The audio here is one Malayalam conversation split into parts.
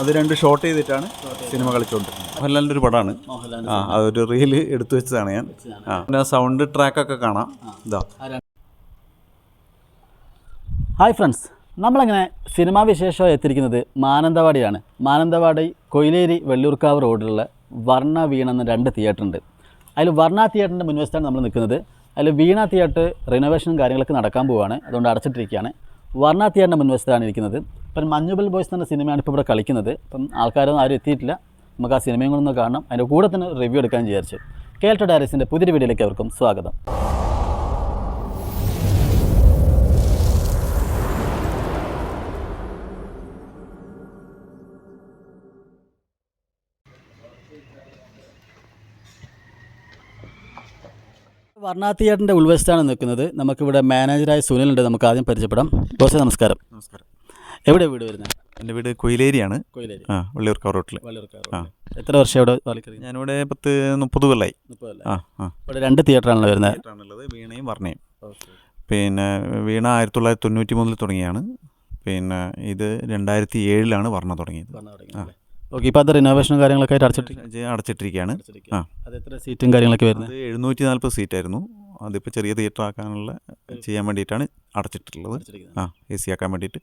അത് രണ്ട് ഷോട്ട് ചെയ്തിട്ടാണ് സിനിമ കളിച്ചുകൊണ്ടിരുന്നത് മോഹൻലാലിന്റെ ഒരു പടമാണ്. ആ അതൊരു റീൽ എടുത്തു വെച്ചതാണ് ഞാൻ. ആ പിന്നെ സൗണ്ട് ട്രാക്കൊക്കെ കാണാം. ഇതാ. ഹായ് ഫ്രണ്ട്സ് നമ്മളങ്ങനെ സിനിമാ വിശേഷമായി എത്തിയിരിക്കുന്നത് മാനന്തവാടിയാണ് മാനന്തവാടി കൊയിലേരി വെള്ളൂർക്കാവ് റോഡിലുള്ള വർണ വീണ എന്ന രണ്ട് തിയേറ്റർ ഉണ്ട്. അതിൽ വർണ തിയേറ്ററിന്റെ മുൻവശത്താണ് നമ്മൾ നിൽക്കുന്നത്. അതിൽ വീണ തിയേറ്റർ റിനോവേഷനും കാര്യങ്ങളൊക്കെ നടക്കാൻ പോവുകയാണ് അതുകൊണ്ട് അടച്ചിട്ടിരിക്കുകയാണ്. വർണ തിയേറ്ററിന്റെ മുൻവശത്താണ് ഇരിക്കുന്നത്. ഇപ്പം മഞ്ഞുബൽ ബോയ്സ് എന്ന സിനിമയാണ് ഇപ്പോൾ ഇവിടെ കളിക്കുന്നത്. അപ്പം ആൾക്കാരൊന്നും ആരും എത്തിയിട്ടില്ല. നമുക്ക് ആ സിനിമയും കൂടെ ഒന്ന് കാണണം. അതിന്റെ കൂടെ തന്നെ റിവ്യൂ എടുക്കാൻ വിചാരിച്ചു. കേൾട്ടോ ഡയറീസിന്റെ പുതിയൊരു വീഡിയോയിലേക്ക് അവർക്കും സ്വാഗതം. വർണ തിയേറ്ററിന്റെ ഉൾവശത്താണ് നിൽക്കുന്നത്. നമുക്കിവിടെ മാനേജറായ സുനിലുണ്ട്. നമുക്ക് ആദ്യം പരിചയപ്പെടാം. ബോസെ നമസ്കാരം. നമസ്കാരം. എവിടെ വീട് വരുന്നത് എന്റെ വീട് കൊയിലേരിയാണ്. കൊയിലേരി. ആ വള്ളിയൂർക്കാവ് റോട്ടിൽ വള്ളിയൂർക്കാവ് ആ. എത്ര വർഷം ഇവിടെ ഞാനിവിടെ പത്ത് മുപ്പത് കൊല്ലായി. ആ ആ. ഇവിടെ രണ്ട് തിയേറ്ററാണല്ലോ വരുന്നത്? തിയേറ്ററാണുള്ളത്. വീണയും വർണയും. പിന്നെ വീണ ആയിരത്തി തൊള്ളായിരത്തി തൊണ്ണൂറ്റി മൂന്നിൽ തുടങ്ങിയാണ്. പിന്നെ ഇത് രണ്ടായിരത്തി ഏഴിലാണ് വർണ തുടങ്ങിയത് ഓക്കെ ഇപ്പോൾ അത് റിനോവേഷനും കാര്യങ്ങളൊക്കെ ആയിട്ട് അടച്ചിട്ട് അടച്ചിട്ടിരിക്കുകയാണ്. ആ. അത് എത്ര സീറ്റും കാര്യങ്ങളൊക്കെ വരുന്നത്? എഴുന്നൂറ്റി നാൽപ്പത് സീറ്റായിരുന്നു അതിപ്പോൾ ചെറിയ തിയേറ്റർ ആക്കാനുള്ള ചെയ്യാൻ വേണ്ടിയിട്ടാണ് അടച്ചിട്ടുള്ളത്. ആ എ സി ആക്കാൻ വേണ്ടിയിട്ട്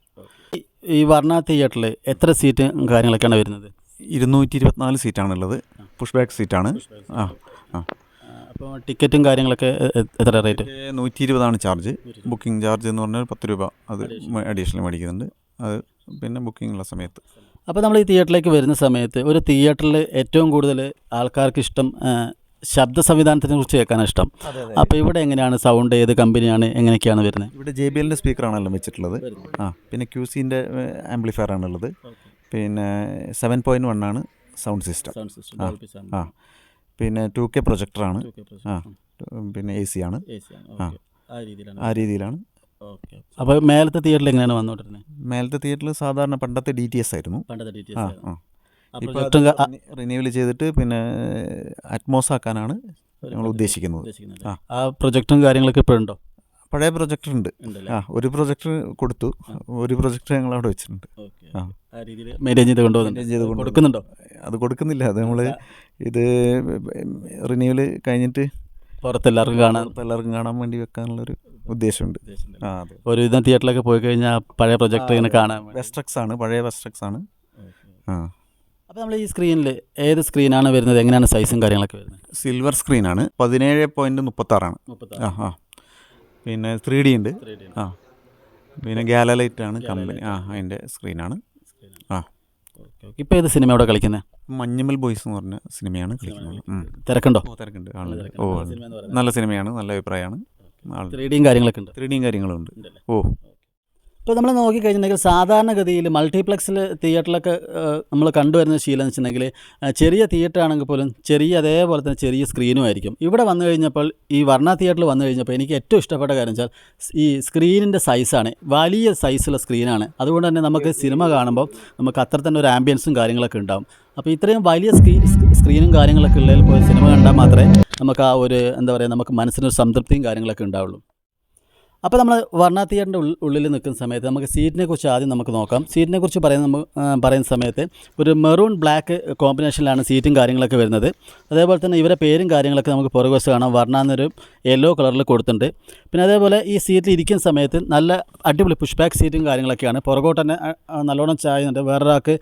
ഈ വർണ തിയേറ്ററിൽ എത്ര സീറ്റ് കാര്യങ്ങളൊക്കെയാണ് വരുന്നത്? ഇരുന്നൂറ്റി ഇരുപത്തിനാല് സീറ്റാണുള്ളത് പുഷ് ബാക്ക് സീറ്റാണ് ആ ആ. അപ്പോൾ ടിക്കറ്റും കാര്യങ്ങളൊക്കെ എത്ര റേറ്റ് നൂറ്റി ഇരുപതാണ് ചാർജ്. ബുക്കിംഗ് ചാർജ് എന്ന് പറഞ്ഞാൽ പത്ത് രൂപ. അത് അഡീഷണൽ മേടിക്കുന്നുണ്ട്. അത് പിന്നെ ബുക്കിംഗ് ഉള്ള സമയത്ത്. അപ്പോൾ നമ്മൾ ഈ തിയേറ്ററിലേക്ക് വരുന്ന സമയത്ത് ഒരു തിയേറ്ററിൽ ഏറ്റവും കൂടുതൽ ആൾക്കാർക്ക് ഇഷ്ടം ശബ്ദ സംവിധാനത്തിനെ കുറിച്ച് കേൾക്കാൻ ഇഷ്ടം. അപ്പോൾ ഇവിടെ എങ്ങനെയാണ്? സൗണ്ട് ഏത് കമ്പനിയാണ്? എങ്ങനെയൊക്കെയാണ് വരുന്നത്? ഇവിടെ ജെ ബി എല്ലിന്റെ സ്പീക്കറാണല്ലോ വെച്ചിട്ടുള്ളത്. ആ പിന്നെ ക്യൂ സിന്റെ ആംപ്ലിഫയർ ആണുള്ളത്. പിന്നെ സെവൻ പോയിന്റ് വൺ ആണ് സൗണ്ട് സിസ്റ്റം ആ പിന്നെ ടു കെ പ്രൊജക്ടറാണ് ആ പിന്നെ എ സി ആണ്. ആ. ആ രീതിയിലാണ്. അപ്പോൾ മേലത്തെ തിയേറ്ററിൽ എങ്ങനെയാണ് വന്നുകൊണ്ടിരുന്നത്? മേലത്തെ തിയേറ്ററിൽ സാധാരണ പണ്ടത്തെ ഡി ടി എസ് ആയിരുന്നു. പണ്ടത്തെ ആ. റിന്യൂവൽ ചെയ്തിട്ട് പിന്നെ അറ്റ്മോസ് ആക്കാനാണ് ഞങ്ങൾ ഉദ്ദേശിക്കുന്നത്. ആ. പ്രൊജക്റ്റും കാര്യങ്ങളൊക്കെ ഇപ്പോഴുണ്ടോ പഴയ പ്രൊജക്ടർ ഉണ്ട്. ആ ഒരു പ്രൊജക്ടർ കൊടുത്തു. ഒരു പ്രൊജക്ടർ ഞങ്ങൾ അവിടെ വെച്ചിട്ടുണ്ട്. ആ. ആ രീതിയിൽ മെയിന്റെയിൻ ചെയ്ത് കൊണ്ടുപോകുന്നു. കൊടുക്കുന്നുണ്ടോ? അത് കൊടുക്കുന്നില്ല. അത് നമ്മൾ ഇത് റിന്യൂവൽ കഴിഞ്ഞിട്ട് പുറത്ത് എല്ലാവർക്കും കാണാൻ എല്ലാവർക്കും കാണാൻ വേണ്ടി വെക്കാനുള്ളൊരു ഉദ്ദേശമുണ്ട്. ആ അതെ. ഒരുവിധം തിയേറ്ററിലൊക്കെ പോയി കഴിഞ്ഞാൽ പഴയ പ്രൊജക്ടർ ഇങ്ങനെ കാണാൻ. വെസ്ട്രക്സ് ആണ് പഴയ വെസ്ട്രക്സ് ആണ്. ആ. അപ്പോൾ നമ്മൾ ഈ സ്ക്രീനിൽ ഏത് സ്ക്രീനാണ് വരുന്നത്? എങ്ങനെയാണ് സൈസും കാര്യങ്ങളൊക്കെ വരുന്നത്? സിൽവർ സ്ക്രീനാണ് പതിനേഴ് പോയിന്റ് മുപ്പത്താറാണ്. ആ ആ. പിന്നെ ത്രീ ഡി ഉണ്ട്. ആ. പിന്നെ ഗാലലൈറ്റ് ആണ് കമ്പനി ആ അതിന്റെ സ്ക്രീനാണ് ആ. ഇപ്പോൾ ഏത് സിനിമ അവിടെ കളിക്കുന്നത് മഞ്ഞുമൽ ബോയ്സ് എന്ന് പറഞ്ഞ സിനിമയാണ് കളിക്കുന്നത്. തിരക്കുണ്ടോ? തിരക്കുണ്ട്. ഓ നല്ല സിനിമയാണ് നല്ല അഭിപ്രായമാണ്. ത്രീ ഡിയും കാര്യങ്ങളൊക്കെ ഉണ്ട്. ത്രീ ഡിയും കാര്യങ്ങളുണ്ട് ഓ. ഇപ്പോൾ നമ്മൾ നോക്കിക്കഴിഞ്ഞിട്ടുണ്ടെങ്കിൽ സാധാരണഗതിയിൽ മൾട്ടിപ്ലക്സിൽ തിയേറ്ററിലൊക്കെ നമ്മൾ കണ്ടുവരുന്ന ശീലം എന്ന് വെച്ചിട്ടുണ്ടെങ്കിൽ ചെറിയ തിയേറ്റർ ആണെങ്കിൽ പോലും ചെറിയ അതേപോലെ തന്നെ ചെറിയ സ്ക്രീനും ആയിരിക്കും. ഇവിടെ വന്നു കഴിഞ്ഞപ്പോൾ ഈ വർണ തിയേറ്ററിൽ വന്നു കഴിഞ്ഞപ്പോൾ എനിക്ക് ഏറ്റവും ഇഷ്ടപ്പെട്ട കാര്യം വെച്ചാൽ ഈ സ്ക്രീനിന്റെ സൈസാണ് വലിയ സൈസുള്ള സ്ക്രീനാണ് അതുകൊണ്ട് തന്നെ നമുക്ക് സിനിമ കാണുമ്പോൾ നമുക്ക് അത്ര തന്നെ ഒരു ആംബിയൻസും കാര്യങ്ങളൊക്കെ ഉണ്ടാകും അപ്പോൾ ഇത്രയും വലിയ സ്ക്രീൻ സ്ക്രീനും കാര്യങ്ങളൊക്കെ ഉള്ളതിൽ പോയി സിനിമ കണ്ടാൽ മാത്രമേ നമുക്ക് ആ ഒരു എന്താ പറയുക നമുക്ക് മനസ്സിനൊരു സംതൃപ്തിയും കാര്യങ്ങളൊക്കെ ഉണ്ടാവുള്ളൂ. അപ്പോൾ നമ്മൾ വർണ തിയേറ്ററിന്റെ ഉള്ളിൽ നിൽക്കുന്ന സമയത്ത് നമുക്ക് സീറ്റിനെ കുറിച്ച് ആദ്യം നമുക്ക് നോക്കാം. സീറ്റിനെ കുറിച്ച് പറയുന്ന പറയുന്ന സമയത്ത് ഒരു മെറൂൺ ബ്ലാക്ക് കോമ്പിനേഷനിലാണ് സീറ്റും കാര്യങ്ങളൊക്കെ വരുന്നത്. അതേപോലെ തന്നെ ഇവരെ പേരും കാര്യങ്ങളൊക്കെ നമുക്ക് പുറകുവശത്ത് കാണാം. വർണ എന്നൊരു യെല്ലോ കളറിൽ കൊടുത്തിട്ടുണ്ട്. പിന്നെ അതേപോലെ ഈ സീറ്റിൽ ഇരിക്കുന്ന സമയത്ത് നല്ല അടിപൊളി പുഷ് ബാക്ക് സീറ്റും കാര്യങ്ങളൊക്കെയാണ്. പുറകോട്ട് തന്നെ നല്ലോണം ചായുന്നുണ്ട്. വേറൊരാൾക്ക്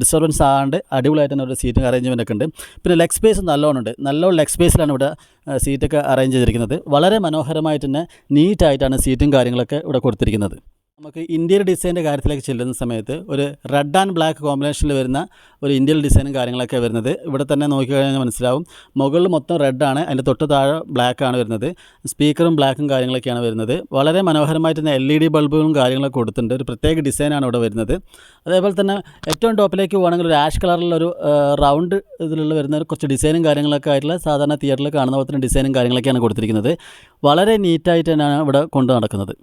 ഡിസ്റ്റർബൻസ് ആകാണ്ട് അടിപൊളിയായിട്ട് തന്നെ ഒരു സീറ്റും അറേഞ്ച്മെന്റ് ഒക്കെ ഉണ്ട്. പിന്നെ ലെഗ് സ്പേസ് നല്ലോണം ഉണ്ട്. നല്ലോണം ലെഗ് സ്പേസിലാണ് ഇവിടെ സീറ്റൊക്കെ അറേഞ്ച് ചെയ്തിരിക്കുന്നത്. വളരെ മനോഹരമായിട്ട് തന്നെ നീറ്റായിട്ടാണ് സീറ്റും കാര്യങ്ങളൊക്കെ ഇവിടെ കൊടുത്തിരിക്കുന്നത്. നമുക്ക് ഇന്ത്യൻ ഡിസൈന്റെ കാര്യത്തിലേക്ക് ചെല്ലുന്ന സമയത്ത് ഒരു റെഡ് ആൻഡ് ബ്ലാക്ക് കോമ്പിനേഷനിൽ വരുന്ന ഒരു ഇന്ത്യൻ ഡിസൈനും കാര്യങ്ങളൊക്കെ വരുന്നത്. ഇവിടെ തന്നെ നോക്കിക്കഴിഞ്ഞാൽ മനസ്സിലാവും. മുകളിൽ മൊത്തം റെഡാണ് അതിന്റെ തൊട്ട് താഴെ ബ്ലാക്ക് ആണ് വരുന്നത്. സ്പീക്കറും ബ്ലാക്കും കാര്യങ്ങളൊക്കെയാണ് വരുന്നത്. വളരെ മനോഹരമായിട്ട് തന്നെ എൽ ഇ ഡി ബൾബുകളും കാര്യങ്ങളൊക്കെ കൊടുത്തിട്ടുണ്ട്. ഒരു പ്രത്യേക ഡിസൈനാണ് ഇവിടെ വരുന്നത്. അതേപോലെ തന്നെ ഏറ്റവും ടോപ്പിലേക്ക് പോകുകയാണെങ്കിൽ ഒരു ആഷ് കളറിലൊരു റൗണ്ട് ഇതിലുള്ള വരുന്ന കുറച്ച് ഡിസൈനും കാര്യങ്ങളൊക്കെ ആയിട്ടുള്ള സാധാരണ തിയേറ്ററിൽ കാണുന്ന പോലെ തന്നെ ഡിസൈനും കാര്യങ്ങളൊക്കെയാണ് കൊടുത്തിരിക്കുന്നത്. വളരെ നീറ്റായിട്ട് തന്നെയാണ് ഇവിടെ കൊണ്ടു നടക്കുന്നത്.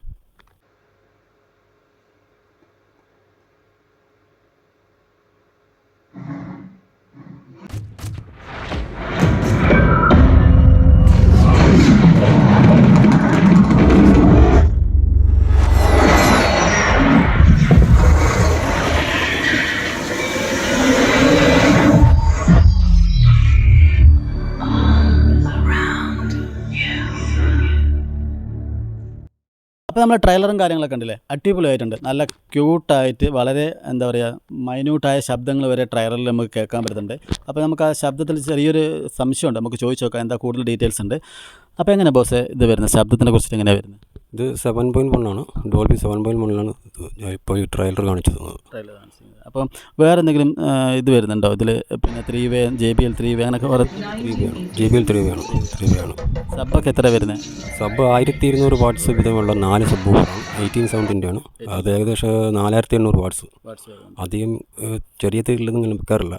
അപ്പോൾ നമ്മൾ ട്രെയിലറും കാര്യങ്ങളൊക്കെ ഉണ്ടല്ലേ അടിപൊളിയായിട്ടുണ്ട്. നല്ല ക്യൂട്ടായിട്ട് വളരെ എന്താ പറയുക മൈന്യൂട്ടായ ശബ്ദങ്ങൾ വരെ ട്രെയിലറിൽ നമുക്ക് കേൾക്കാൻ പറ്റുന്നുണ്ട്. അപ്പോൾ നമുക്ക് ആ ശബ്ദത്തിൽ ചെറിയൊരു സംശയമുണ്ട്. നമുക്ക് ചോദിച്ചു നോക്കാം എന്താ കൂടുതൽ ഡീറ്റെയിൽസ് ഉണ്ട്. അപ്പോൾ എങ്ങനെ ബോസ് ഇത് വരുന്നത്? ശബ്ദത്തിനെ കുറിച്ചിട്ട് എങ്ങനെയാണ് വരുന്നത്? ഇത് സെവൻ പോയിന്റ് വൺ ആണ്. ഡോൾബി സെവൻ പോയിന്റ് വണ്ണിലാണ് ഇപ്പോൾ ഈ ട്രെയിലർ കാണിച്ചു തന്നത് ട്രെയിലർ അപ്പം വേറെ എന്തെങ്കിലും ഇത് വരുന്നുണ്ടോ? ഇതിൽ പിന്നെ three way J B L three way അങ്ങനെയൊക്കെ വേറെ ത്രീ വേ ആണ്. J B L three way ആണ്. ത്രീ വേ ആണ്. സബ്ബൊക്കെ എത്ര വരുന്നത് സബ് ആയിരത്തി ഇരുന്നൂറ് വാട്ട്സ് വിധമുള്ള നാല് സബ്ബുകളാണ് എയ്റ്റീൻ സെവന്റിന്റെ ആണ്. അത് ഏകദേശം നാലായിരത്തി എണ്ണൂറ് വാട്ട്സ് അധികം ചെറിയ തീരിലൊന്നും ഇങ്ങനെ വെക്കാറില്ല.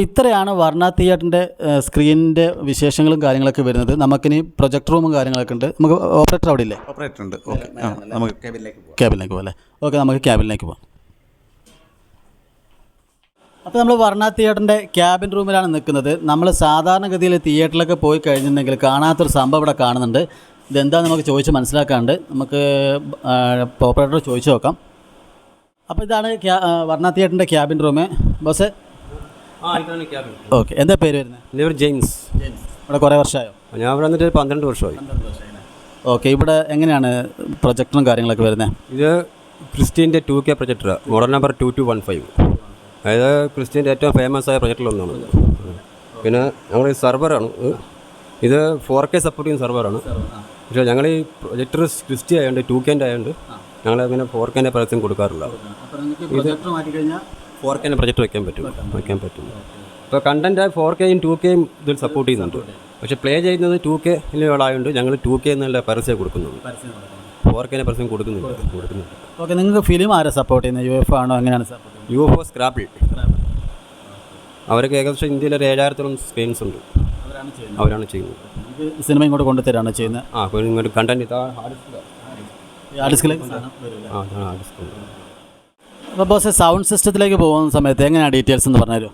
അപ്പോൾ ഇത്രയാണ് വർണ തിയേറ്ററിന്റെ സ്ക്രീനിന്റെ വിശേഷങ്ങളും കാര്യങ്ങളൊക്കെ വരുന്നത്. നമുക്കിനി പ്രൊജക്ട് റൂമും കാര്യങ്ങളൊക്കെ ഉണ്ട്. നമുക്ക് ഓപ്പറേറ്റർ അവിടെ ഇല്ലേ ഓപ്പറേറ്റർ ഉണ്ട്. ഓക്കെ. നമുക്ക് പോകാം ക്യാബിനിലേക്ക് പോകാം അല്ലേ? ഓക്കെ നമുക്ക് ക്യാബിനിലേക്ക് പോകാം അപ്പോൾ നമ്മൾ വർണ തിയേറ്ററിന്റെ ക്യാബിൻ റൂമിലാണ് നിൽക്കുന്നത്. നമ്മൾ സാധാരണഗതിയിൽ തിയേറ്ററിലൊക്കെ പോയി കഴിഞ്ഞിട്ടുണ്ടെങ്കിൽ കാണാത്തൊരു സംഭവം ഇവിടെ കാണുന്നുണ്ട്. ഇതെന്താ നമുക്ക് ചോദിച്ച് മനസ്സിലാക്കാണ്ട് നമുക്ക് ഓപ്പറേറ്റർ ചോദിച്ചു നോക്കാം. അപ്പോൾ ഇതാണ് വർണ തിയേറ്ററിന്റെ ക്യാബിൻ റൂം ബസ് ഓക്കെ എന്താ പേര് വരുന്നത് എന്റെ പേര് ജെയിംസ്. ഇവിടെ കുറേ വർഷമായോ? ഞാൻ ഇവിടെ വന്നിട്ട് പന്ത്രണ്ട് വർഷമായി. ഓക്കെ ഇവിടെ എങ്ങനെയാണ് പ്രൊജക്ടറും കാര്യങ്ങളൊക്കെ വരുന്നത് ഇത് ക്രിസ്റ്റീന്റെ two K projector model number two two one five അതായത് ക്രിസ്റ്റീന്റെ ഏറ്റവും ഫേമസ് ആയ പ്രൊജക്ടറിലൊന്നാണ്. പിന്നെ ഞങ്ങൾ ഈ സെർവറാണ്. ഇത്. ഫോർ കെ സപ്പോർട്ട് ചെയ്യുന്ന സെർവറാണ്. പക്ഷേ ഞങ്ങൾ ഈ പ്രൊജക്ടർ ക്രിസ്റ്റി ആയതുകൊണ്ട് ടു കെന്റെ ആയതുകൊണ്ട് ഞങ്ങൾ അങ്ങനെ ഫോർ കെന്റെ പരസ്യം കൊടുക്കാറില്ല. പ്രൊജക്ടർ മാറ്റി കഴിഞ്ഞാൽ ഫോർ കെന്റെ പ്രൊജക്റ്റ് വയ്ക്കാൻ പറ്റും. വയ്ക്കാൻ പറ്റും. ഇപ്പോൾ കണ്ടന്റ് ഫോർ കെയും ടു കെയും ഇതിൽ സപ്പോർട്ട് ചെയ്യുന്നുണ്ട്. പക്ഷേ പ്ലേ ചെയ്യുന്നത് ടു കെയിലായതുകൊണ്ട് ഞങ്ങൾ ടു കെ എന്നുള്ള പരസ്യം കൊടുക്കുന്നുണ്ട് ഫോർ കെന്റെ പരസ്യം കൊടുക്കുന്നുണ്ട്. കൊടുക്കുന്നുണ്ട്. ഓക്കെ നിങ്ങൾക്ക് ഫിലിം ആരെ സപ്പോർട്ട് ചെയ്യുന്നത്? യു എഫ് ആണോ? എങ്ങനെയാണ് സപ്പോർട്ട് യു എഫ് ഒ സ്ക്രാപ്പിൾ അവർക്ക് ഏകദേശം ഇന്ത്യയിൽ ഒരു ഏഴായിരത്തോളം സ്ക്രീൻസ് ഉണ്ട്. അവരാണ് ചെയ്യുന്നത്. സിനിമ ഇങ്ങോട്ട് കൊണ്ടുതരാണ് ചെയ്യുന്നത്? ആ ഇങ്ങോട്ട് കണ്ടന്റ് ഇതാ ഹാർഡ് ഈ ആർട്ടിസ്റ്റിലേക്ക് ആ ഹാർഡ് ഡിസ്ക് അപ്പോൾ ബോസ് സൗണ്ട് സിസ്റ്റത്തിലേക്ക് പോകുന്ന സമയത്ത് എങ്ങനെയാണ് ഡീറ്റെയിൽസ് എന്ന് പറഞ്ഞാലും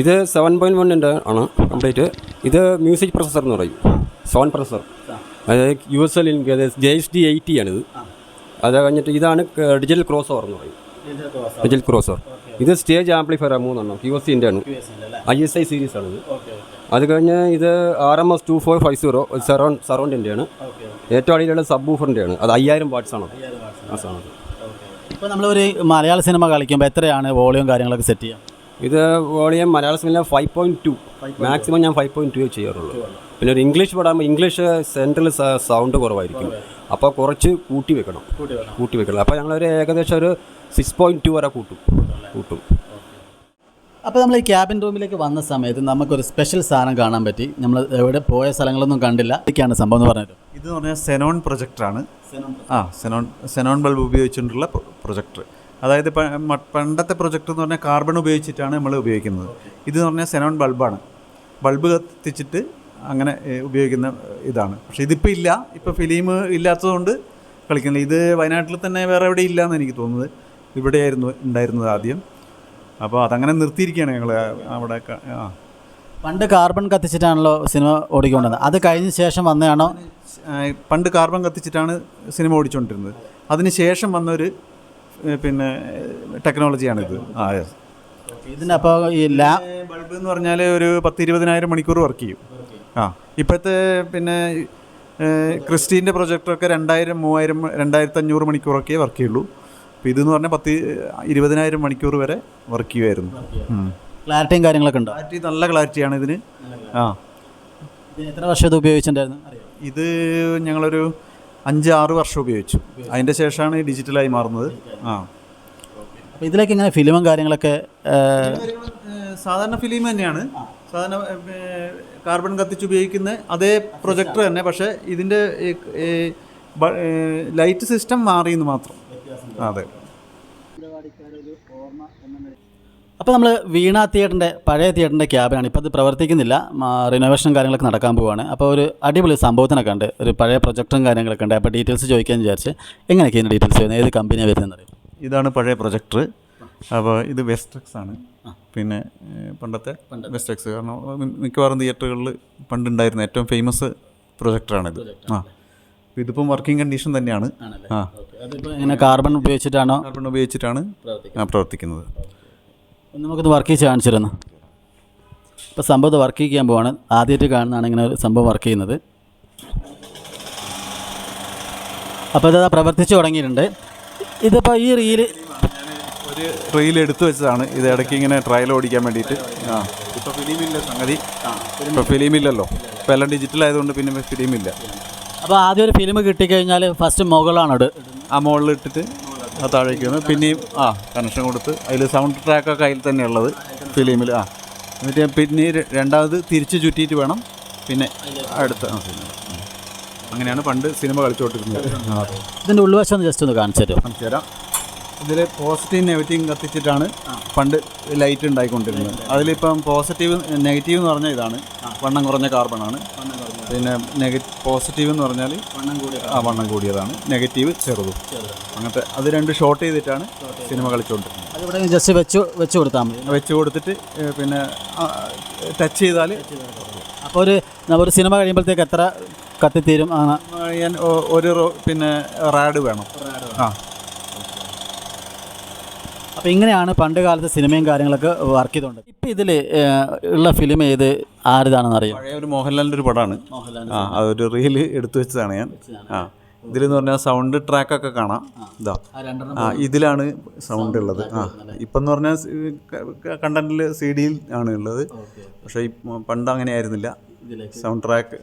ഇത് സെവൻ പോയിന്റ് വണ്ണിന്റെ ആണ് കംപ്ലീറ്റ് ഇത് മ്യൂസിക് പ്രൊസസ്സർ എന്ന് പറയും. സൗണ്ട് പ്രൊസസ്സർ അതായത് U S L J S D eighty ആണിത്. അത് കഴിഞ്ഞിട്ട് ഇതാണ് ഡിജിറ്റൽ ക്രോസ് ഓവർ എന്ന് പറയും. ഡിജിറ്റൽ ക്രോസ് ഓവർ ഇത് സ്റ്റേജ് ആംപ്ലിഫയർ മൂന്നെണ്ണം ക്യു എസ് സിന്റെ ആണ്. ഐ എസ് ഐ സീരീസ് ആണിത്. അത് കഴിഞ്ഞ് ഇത് R M S two four five zero surround സറൗണ്ടിന്റെ ആണ് ഏറ്റവും അടിയിലുള്ള സബ് ബൂഫറിന്റെ ആണ് അത് അയ്യായിരം വാട്ട്സ് ആണ്. ആ സാധനം. ഇപ്പോൾ നമ്മളൊരു മലയാള സിനിമ കളിക്കുമ്പോൾ എത്രയാണ് വോളിയം കാര്യങ്ങളൊക്കെ സെറ്റ് ചെയ്യാം? ഇത് volume Malayala cinema five point two maximum ഞാൻ ഫൈവ് പോയിന്റ് ടു ചെയ്യാറുള്ളൂ. പിന്നെ ഒരു ഇംഗ്ലീഷ് പടാകുമ്പോൾ ഇംഗ്ലീഷ് സെൻട്രൽ സൗണ്ട് കുറവായിരിക്കും. അപ്പോൾ കുറച്ച് കൂട്ടി വെക്കണം. കൂട്ടി വെക്കണം. അപ്പോൾ ഞങ്ങളൊരു ഏകദേശം ഒരു സിക്സ് പോയിന്റ് ടു വരെ കൂട്ടും. കൂട്ടും. അപ്പോൾ നമ്മൾ ഈ ക്യാബിൻ റൂമിലേക്ക് വന്ന സമയത്ത് നമുക്കൊരു സ്പെഷ്യൽ സാധനം കാണാൻ പറ്റി. നമ്മൾ എവിടെ പോയ സ്ഥലങ്ങളൊന്നും കണ്ടില്ല. ഇതൊക്കെയാണ് സംഭവം എന്ന് പറഞ്ഞത് ഇത് എന്ന് പറഞ്ഞാൽ സെനോൺ പ്രൊജക്ടറാണ് ആ സെനോൺ സെനോൺ ബൾബ് ഉപയോഗിച്ചുകൊണ്ടുള്ള പ്രൊജക്ടർ അതായത് പണ്ടത്തെ പ്രൊജക്ടർ എന്ന് പറഞ്ഞാൽ കാർബൺ ഉപയോഗിച്ചിട്ടാണ് നമ്മൾ ഉപയോഗിക്കുന്നത്. ഇത് എന്ന് പറഞ്ഞാൽ സെനോൺ ബൾബാണ് ബൾബ് കത്തിച്ചിട്ട് അങ്ങനെ ഉപയോഗിക്കുന്ന ഇതാണ്. പക്ഷേ ഇതിപ്പോൾ ഇല്ല. ഇപ്പോൾ ഫിലിം ഇല്ലാത്തതുകൊണ്ട് കളിക്കുന്നില്ല. ഇത് വയനാട്ടിൽ തന്നെ വേറെ എവിടെ ഇല്ല എന്ന് എനിക്ക് തോന്നുന്നത്. ഇവിടെയായിരുന്നു ഉണ്ടായിരുന്നത് ആദ്യം. അപ്പോൾ അതങ്ങനെ നിർത്തിയിരിക്കുകയാണ് ഞങ്ങൾ അവിടെ ആ. പണ്ട് കാർബൺ കത്തിച്ചിട്ടാണല്ലോ സിനിമ ഓടിക്കൊണ്ടിരുന്നത്. അത് കഴിഞ്ഞ ശേഷം വന്നതാണോ? പണ്ട് കാർബൺ കത്തിച്ചിട്ടാണ് സിനിമ ഓടിച്ചുകൊണ്ടിരുന്നത് അതിന് ശേഷം വന്നൊരു പിന്നെ ടെക്നോളജിയാണിത്. ആ ഇതിനപ്പോൾ ഈ ലാ ബൾബ് എന്ന് പറഞ്ഞാൽ ഒരു പത്ത് ഇരുപതിനായിരം മണിക്കൂർ വർക്ക് ചെയ്യും. ആ ഇപ്പോഴത്തെ പിന്നെ ക്രിസ്റ്റീന്റെ പ്രൊജക്ടറൊക്കെ രണ്ടായിരം മൂവായിരം രണ്ടായിരത്തി അഞ്ഞൂറ് മണിക്കൂറൊക്കെ വർക്ക് ചെയ്യുള്ളൂ. അപ്പോൾ ഇതെന്ന് പറഞ്ഞാൽ പത്ത് ഇരുപതിനായിരം മണിക്കൂർ വരെ വർക്ക് ചെയ്യുമായിരുന്നു. ക്ലാരിറ്റിയും കാര്യങ്ങളൊക്കെ ഉണ്ട്? ക്ലാരിറ്റി നല്ല ക്ലാരിറ്റിയാണ് ഇതിന്. ആ. ഇത് എത്ര വർഷം ഇത് ഉപയോഗിച്ചിട്ടുണ്ടായിരുന്നു? ഇത് ഞങ്ങളൊരു അഞ്ച് ആറ് വർഷം ഉപയോഗിച്ചു. അതിന്റെ ശേഷമാണ് ഡിജിറ്റലായി മാറുന്നത്. ആ. അപ്പോൾ ഇതിലേക്ക് ഇങ്ങനെ ഫിലിമും കാര്യങ്ങളൊക്കെ സാധാരണ ഫിലിം തന്നെയാണ്. സാധാരണ കാർബൺ കത്തിച്ച് ഉപയോഗിക്കുന്ന അതേ പ്രൊജക്ടർ തന്നെ. പക്ഷേ ഇതിന്റെ ലൈറ്റ് സിസ്റ്റം മാറിയെന്ന് മാത്രം. അതെ. അപ്പോൾ നമ്മൾ വീണ തിയേറ്ററിന്റെ പഴയ തിയേറ്ററിന്റെ ക്യാബിനാണ്. ഇപ്പോൾ അത് പ്രവർത്തിക്കുന്നില്ല റിനോവേഷനും കാര്യങ്ങളൊക്കെ നടക്കാൻ പോവാണ്. അപ്പോൾ ഒരു അടിപൊളി സംഭവത്തിനൊക്കെ ഉണ്ട് ഒരു പഴയ പ്രൊജക്ടറും കാര്യങ്ങളൊക്കെ ഉണ്ട് അപ്പോൾ ഡീറ്റെയിൽസ് ചോദിക്കാൻ വിചാരിച്ച് എങ്ങനെയൊക്കെ ഇതിന്റെ ഡീറ്റെയിൽസ് വരുന്നത്? ഏത് കമ്പനിയാണ് വരുന്നത് ഇതാണ് പഴയ പ്രൊജക്ടർ അപ്പോൾ ഇത് വെസ്റ്റെക്സ് ആണ്. പിന്നെ പണ്ടത്തെ വെസ്റ്റെക്സ് കാരണം മിക്കവാറും തിയേറ്ററുകളിൽ പണ്ടുണ്ടായിരുന്ന ഏറ്റവും ഫേമസ് പ്രൊജക്ടറാണിത് ആ. ഇതിപ്പം വർക്കിംഗ് കണ്ടീഷൻ തന്നെയാണ്. ആ. ഇങ്ങനെ കാർബൺ ഉപയോഗിച്ചിട്ടാണോ? കാർബൺ ഉപയോഗിച്ചിട്ടാണ് പ്രവർത്തിക്കുന്നത്. നമുക്കിത് വർക്ക് ചെയ്ത് കാണിച്ചിരുന്നു തരുന്നു ഇപ്പോൾ സംഭവം വർക്ക് ചെയ്യാൻ പോവാണ്. ആദ്യമായിട്ട് കാണുന്നതാണ് ഇങ്ങനെ ഒരു സംഭവം വർക്ക് ചെയ്യുന്നത്. അപ്പോൾ ഇത് പ്രവർത്തിച്ചു തുടങ്ങിയിട്ടുണ്ട്. ഇതിപ്പോൾ ഈ റീൽ ഒരു റീൽ എടുത്തു വെച്ചതാണ്. ഇത് ഇടയ്ക്ക് ഇങ്ങനെ ട്രയൽ ഓടിക്കാൻ വേണ്ടിയിട്ട്. ആ. ഇപ്പോൾ ഫിലിമില്ല സംഗതി. ഇപ്പോൾ ഫിലിമില്ലല്ലോ ഇപ്പോൾ എല്ലാം ഡിജിറ്റൽ ആയതുകൊണ്ട് പിന്നെ ഫിലിമില്ല അപ്പോൾ ആദ്യം ഒരു ഫിലിം കിട്ടിക്കഴിഞ്ഞാൽ ഫസ്റ്റ് മുകളാണ് ഇട് ആ മുകളിൽ ഇട്ടിട്ട് താഴേക്ക് വന്ന് പിന്നെയും ആ കണക്ഷൻ കൊടുത്ത് അതിൽ സൗണ്ട് ട്രാക്കൊക്കെ അതിൽ തന്നെ ഉള്ളത് ഫിലിമിൽ ആ. എന്നിട്ട് പിന്നെ രണ്ടാമത് തിരിച്ച് ചുറ്റിയിട്ട് വേണം പിന്നെ അടുത്ത ആ അങ്ങനെയാണ് പണ്ട് സിനിമ കളിച്ചുകൊണ്ടിരുന്നത് ആ ഇതിന്റെ ഉൾവശം ഒന്ന് ജസ്റ്റ് ഒന്ന് കാണിച്ചു തരുമോ? കാണിച്ചു തരാം. ഇതിൽ പോസിറ്റീവ് നെഗറ്റീവ് കത്തിച്ചിട്ടാണ് പണ്ട് ലൈറ്റ് ഉണ്ടായിക്കൊണ്ടിരുന്നത്. അതിലിപ്പം പോസിറ്റീവ് നെഗറ്റീവ് എന്ന് പറഞ്ഞാൽ ഇതാണ്. വണ്ണം കുറഞ്ഞ കാർബണാണ് പിന്നെ നെഗറ്റീവ് പോസിറ്റീവ് എന്ന് പറഞ്ഞാൽ ആ വണ്ണം കൂടിയതാണ്. നെഗറ്റീവ് ചെറുതും. അങ്ങനത്തെ അത് രണ്ട് ഷോർട്ട് ചെയ്തിട്ടാണ് സിനിമ കളിച്ചുകൊണ്ടിരുന്നത് അതിവിടെ ജസ്റ്റ് വെച്ച് വെച്ച് കൊടുത്താൽ മതി. വെച്ച് കൊടുത്തിട്ട് പിന്നെ ടച്ച് ചെയ്താൽ അപ്പോൾ ഒരു ഒരു സിനിമ കഴിയുമ്പോഴത്തേക്ക് എത്ര കത്തിത്തീരും? അങ്ങനെ ഞാൻ ഒരു പിന്നെ റാഡ് വേണം. ആ. അപ്പോൾ ഇങ്ങനെയാണ് പണ്ട് കാലത്ത് സിനിമയും കാര്യങ്ങളൊക്കെ വർക്ക് ചെയ്തുകൊണ്ട് ഇപ്പം ഇതിൽ ഉള്ള ഫിലിം ഏത്? ആരിതാണെന്ന് അറിയാം? പഴയ ഒരു മോഹൻലാലിന്റെ ഒരു പടമാണ്. ആ അതൊരു റീൽ എടുത്തു വെച്ചതാണ് ഞാൻ. ആ ഇതിലെന്ന് പറഞ്ഞാൽ സൗണ്ട് ട്രാക്കൊക്കെ കാണാം. ഇതാ. ആ ഇതിലാണ് സൗണ്ട് ഉള്ളത്. ആ ഇപ്പം എന്ന് പറഞ്ഞാൽ കണ്ടന്റിൽ സി ഡിയിൽ ആണ് ഉള്ളത്. പക്ഷേ പണ്ട് അങ്ങനെ ആയിരുന്നില്ല. സൗണ്ട് ട്രാക്ക്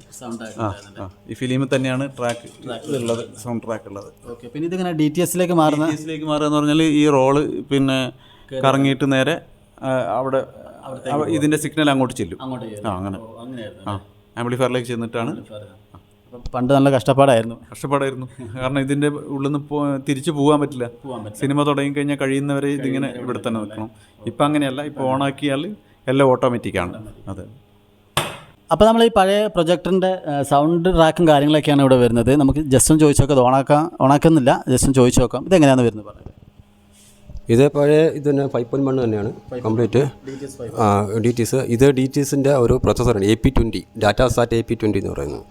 ആ ആ. ഈ ഫിലിമിൽ തന്നെയാണ് ട്രാക്ക് ഉള്ളത് സൗണ്ട് ട്രാക്ക് ഉള്ളത്. ഓക്കെ പിന്നെ ഇതിങ്ങനെ ഡി ടി എസിലേക്ക് മാറുന്ന? എസിലേക്ക് മാറുക എന്ന് പറഞ്ഞാൽ ഈ റോൾ പിന്നെ കറങ്ങിയിട്ട് നേരെ അവിടെ ഇതിന്റെ സിഗ്നൽ അങ്ങോട്ട് ചെല്ലും. ആ അങ്ങനെ. ആ ആംപ്ലിഫയറിലേക്ക് ചെന്നിട്ടാണ്. പണ്ട് നല്ല കഷ്ടപ്പാടായിരുന്നു. കഷ്ടപ്പാടായിരുന്നു. കാരണം ഇതിന്റെ ഉള്ളിൽ നിന്ന് തിരിച്ചു പോകാൻ പറ്റില്ല. സിനിമ തുടങ്ങി കഴിഞ്ഞാൽ കഴിയുന്നവരെ ഇതിങ്ങനെ ഇവിടെ തന്നെ നിൽക്കണം. ഇപ്പം അങ്ങനെയല്ല ഇപ്പോൾ ഓണാക്കിയാൽ എല്ലാം ഓട്ടോമാറ്റിക്കാണ് അതെ. അപ്പോൾ നമ്മൾ ഈ പഴയ പ്രൊജക്ടറിന്റെ സൗണ്ട് ട്രാക്കും കാര്യങ്ങളൊക്കെയാണ് ഇവിടെ വരുന്നത്. നമുക്ക് ജസ്റ്റ് ഒന്ന് ചോദിച്ചു നോക്കാം ഓണാക്കാം ഓണാക്കുന്നില്ല. ജസ്റ്റ് ഒന്ന് ചോദിച്ചു നോക്കാം ഇതെങ്ങനെയാണ് വരുന്നത് പറയുന്നത് ഇത് പഴയ ഇത് തന്നെ ഫൈവ് പോയിന്റ് വൺ തന്നെയാണ്. കംപ്ലീറ്റ് ഡി ടി എസ് ഇത് ഡി ടി എസിന്റെ ഒരു പ്രൊസസ്സറാണ് A P twenty data sat A P twenty എന്ന് പറയുന്നത്.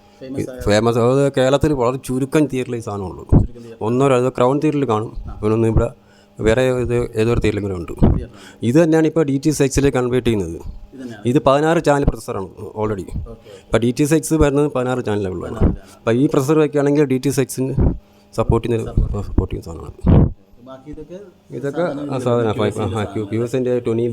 ഫേമസ് അത് കേരളത്തിൽ വളരെ ചുരുക്കം തിയേറ്ററിൽ ഈ സാധനമുള്ളൂ. ഒന്നോ രണ്ടോ ക്രൗൺ തിയേറ്ററിൽ കാണും. ഇവനൊന്നും ഇവിടെ വേറെ ഇത് ഏതൊരു തീരുമാനം ഉണ്ട്. ഇത് തന്നെയാണ് ഇപ്പോൾ ഡി ടി എക്സിലേക്ക് കൺവേർട്ട് ചെയ്യുന്നത്. ഇത് പതിനാറ് ചാനൽ പ്രൊസസ്സറാണ് ഓൾറെഡി ഇപ്പോൾ ഡി ടി എസ് എക്സ് വരുന്നത് പതിനാറ് ചാനലുകളാണ് അപ്പോൾ ഈ പ്രൊസസ്സർ വയ്ക്കുകയാണെങ്കിൽ ഡി ടി എസ് എക്സിന് സപ്പോർട്ട് ചെയ്യുന്ന സപ്പോർട്ട് ചെയ്യുന്ന സാധനമാണ്. ഇതൊക്കെ സാധനം ഫൈവ് ക്യൂ എസിന്റെ ട്വന്റി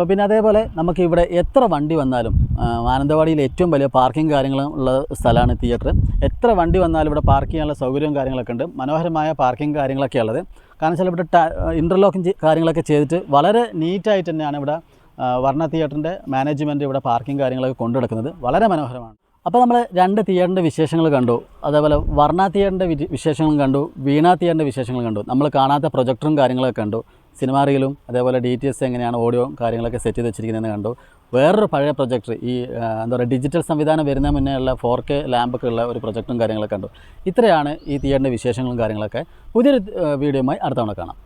അപ്പോൾ പിന്നെ അതേപോലെ നമുക്ക് ഇവിടെ എത്ര വണ്ടി വന്നാലും മാനന്തവാടിയിൽ ഏറ്റവും വലിയ പാർക്കിംഗ് കാര്യങ്ങളും ഉള്ള സ്ഥലമാണ് തിയേറ്റർ എത്ര വണ്ടി വന്നാലും ഇവിടെ പാർക്ക് ചെയ്യാനുള്ള സൗകര്യവും കാര്യങ്ങളൊക്കെ ഉണ്ട്. മനോഹരമായ പാർക്കിംഗ് കാര്യങ്ങളൊക്കെ ഉള്ളത്. കാരണം വെച്ചാൽ ഇവിടെ ഇന്റർലോക്കിംഗ് കാര്യങ്ങളൊക്കെ ചെയ്തിട്ട് വളരെ നീറ്റായിട്ട് തന്നെയാണ് ഇവിടെ വർണ തിയേറ്ററിന്റെ മാനേജ്മെന്റ് ഇവിടെ പാർക്കിംഗ് കാര്യങ്ങളൊക്കെ കൊണ്ടുനടക്കുന്നത് വളരെ മനോഹരമാണ്. അപ്പോൾ നമ്മൾ രണ്ട് തിയേറ്ററിന്റെ വിശേഷങ്ങൾ കണ്ടു. അതേപോലെ വർണ തിയേറ്ററിന്റെ വിശേഷങ്ങളും കണ്ടു വീണ തിയേറ്ററിന്റെ വിശേഷങ്ങളും കണ്ടു. നമ്മൾ കാണാത്ത പ്രൊജക്ടറും കാര്യങ്ങളൊക്കെ കണ്ടു. സിനിമാ റീലും അതേപോലെ ഡി ടി എസ് എങ്ങനെയാണ് ഓഡിയോ കാര്യങ്ങളൊക്കെ സെറ്റ് ചെയ്ത് വെച്ചിരിക്കുന്നതെന്ന് കണ്ടു. വേറൊരു പഴയ പ്രൊജക്ടർ ഈ എന്താ പറയുക ഡിജിറ്റൽ സംവിധാനം വരുന്ന മുന്നേ ഉള്ള ഫോർ കെ ലാമ്പൊക്കെ ഉള്ള ഒരു പ്രൊജക്റ്റും കാര്യങ്ങളൊക്കെ കണ്ടു. ഇത്രയാണ് ഈ തിയേറ്ററിന്റെ വിശേഷങ്ങളും കാര്യങ്ങളൊക്കെ. പുതിയൊരു വീഡിയോയുമായി അടുത്തവണ കാണാം.